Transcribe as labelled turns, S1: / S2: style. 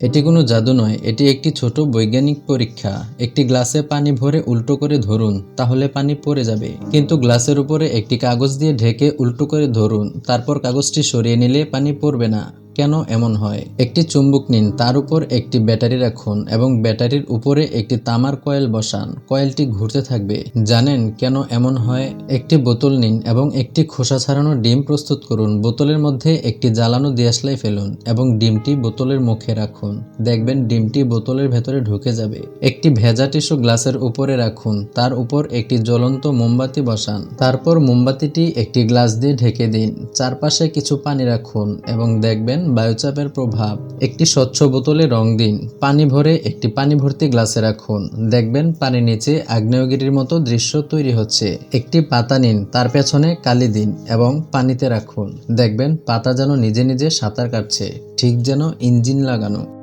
S1: এটি কোনো জাদু নয়, এটি একটি ছোট বৈজ্ঞানিক পরীক্ষা। একটি গ্লাসে পানি ভরে উল্টো করে ধরুন, তাহলে পানি পড়ে যাবে। কিন্তু গ্লাসের উপরে একটি কাগজ দিয়ে ঢেকে উল্টো করে ধরুন, তারপর কাগজটি সরিয়ে নিলে পানি পড়বে না। কেন এমন হয়? একটি চুম্বক নিন, তার উপর একটি ব্যাটারি রাখুন এবং ব্যাটারির উপরে একটি তামার কয়েল বসান। কয়েলটি ঘুরতে থাকবে। জানেন কেন এমন হয়? একটি বোতল নিন এবং একটি খোসা ছাড়ানো ডিম প্রস্তুত করুন। বোতলের মধ্যে একটি জ্বালানো দিয়াশলাই ফেলুন এবং ডিমটি বোতলের মুখে রাখুন। দেখবেন ডিমটি বোতলের ভেতরে ঢুকে যাবে। একটি ভেজা টিস্যু গ্লাসের উপরে রাখুন। তার উপর একটি জ্বলন্ত মোমবাতি বসান। তারপর মোমবাতিটি একটি গ্লাস দিয়ে ঢেকে দিন। চারপাশে কিছু পানি রাখুন এবং দেখবেন বায়ুচাপের প্রভাব। একটি স্বচ্ছ বোতলে রং দিন। পানি ভরে একটি পানি ভর্তি গ্লাসে রাখুন। দেখবেন পানির নিচে আগ্নেয়গিরির মতো দৃশ্য তৈরি হচ্ছে। একটি পাতা নিন, তার পেছনে কালি দিন এবং পানিতে রাখুন। দেখবেন পাতা যেন নিজে নিজে সাঁতার কাটছে, ঠিক যেন ইঞ্জিন লাগানো।